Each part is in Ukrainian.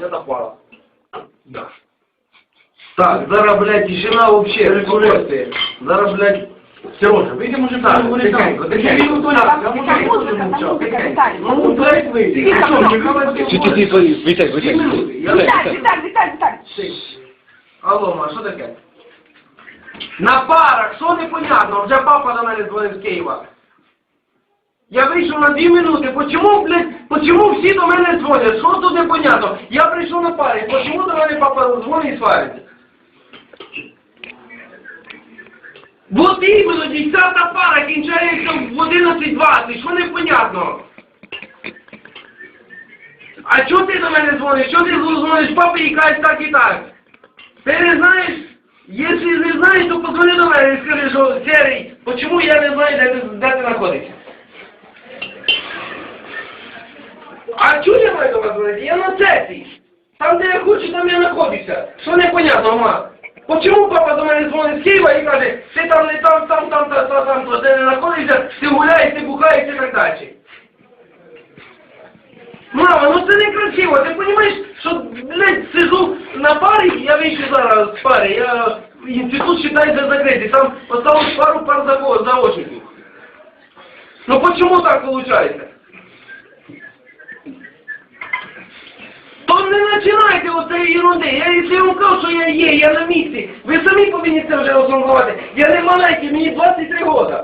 Это пара. Да. Так, зараз, блядь, тишина вообще, спокойствие. Зараз, блядь, Сережа, вийди, може, так, тихенько, тихенько. Так, я можу мовчати, тихенько. Ну, блядь, вийди. Тихо, Що, тихо. Михайло, Чи ти Віталь. Віталь, Віталь, Віталь. Алло, ма, що таке? На парах, що непонятно? Вже папа до мене дзвонив з Києва. Я вийшов на дві минути. Почому, блядь, почому всі до мене дзвонять? Що тут непонятно? Я прийшов на парі. Почому до мене папа дзвонить і свариться? Вот іменно, 10 пара кінчається в 11.20. Що непонятно? А чого ти до мене дзвониш? Чого ти дзвониш папі і кажеш так і так? Ти не знаєш? Якщо не знаєш, то подзвони до мене і скажи, що Серий, почему я не знаю, де ти, де ти знаходишся? А чого я маю до вас дзвонити? Я на сесії. Там, де я хочу, там я знаходжуся. Що непонятно, ма? Почому папа до мене дзвонить з Києва і каже, ти там не там, там, там, там, там, там, то, де не знаходишся, ти гуляєш, ти бухаєш і так далі. Мама, ну це не красиво, ти розумієш, що, блядь, сижу на парі, я вийшов зараз з пари, я інститут вважається закритий, там осталось пару пар заво- заочників. Ну почему так получается? То не починайте оцеї ерунди. Я якщо вам кажу, що я є, я на місці. Ви самі повинні це вже осознавати. Я не маленький, мені 23 роки.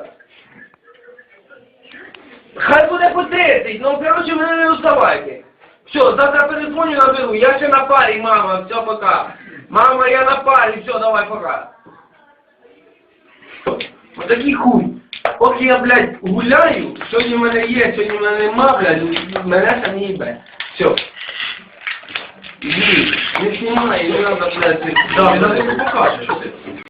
Хай буде по 30, ну коротше мене не уставайте. Все, завтра перезвоню наберу, я ще на парі, мама, все, пока. Мама, я на парі, все, давай, пока. Отакий хуй. Поки я, блядь, гуляю, сьогодні в мене є, сьогодні в мене нема, блядь, мене не їбе. Все. Не снимай, не надо, блядь, ты. да, да, ты ти.